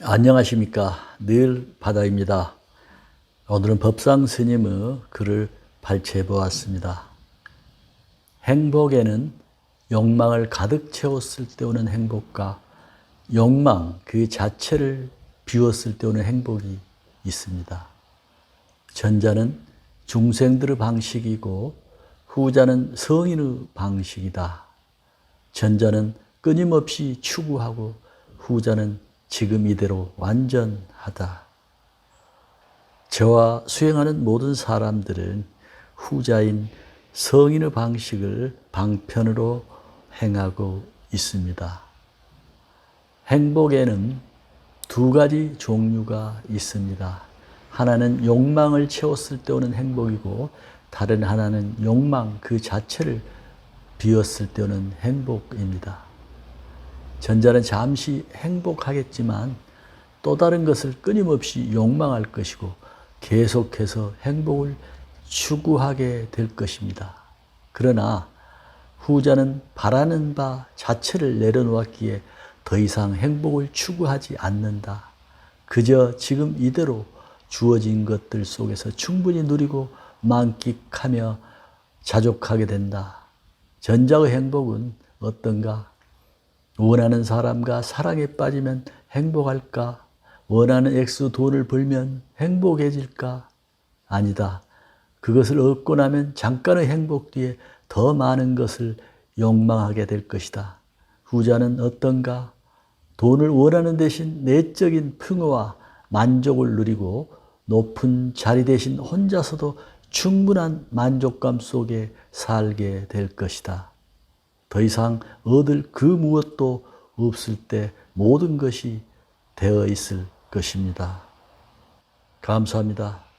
안녕하십니까. 늘 바다입니다. 오늘은 법상 스님의 글을 발췌해 보았습니다. 행복에는 욕망을 가득 채웠을 때 오는 행복과 욕망 그 자체를 비웠을 때 오는 행복이 있습니다. 전자는 중생들의 방식이고 후자는 성인의 방식이다. 전자는 끊임없이 추구하고 후자는 지금 이대로 완전하다. 저와 수행하는 모든 사람들은 후자인 성인의 방식을 방편으로 행하고 있습니다. 행복에는 두 가지 종류가 있습니다. 하나는 욕망을 채웠을 때 오는 행복이고 다른 하나는 욕망 그 자체를 비웠을 때 오는 행복입니다. 전자는 잠시 행복하겠지만 또 다른 것을 끊임없이 욕망할 것이고 계속해서 행복을 추구하게 될 것입니다. 그러나 후자는 바라는 바 자체를 내려놓았기에 더 이상 행복을 추구하지 않는다. 그저 지금 이대로 주어진 것들 속에서 충분히 누리고 만끽하며 자족하게 된다. 전자의 행복은 어떤가? 원하는 사람과 사랑에 빠지면 행복할까? 원하는 액수 돈을 벌면 행복해질까? 아니다. 그것을 얻고 나면 잠깐의 행복 뒤에 더 많은 것을 욕망하게 될 것이다. 후자는 어떤가? 돈을 원하는 대신 내적인 풍요와 만족을 누리고 높은 자리 대신 혼자서도 충분한 만족감 속에 살게 될 것이다. 더 이상 얻을 그 무엇도 없을 때 모든 것이 되어 있을 것입니다. 감사합니다.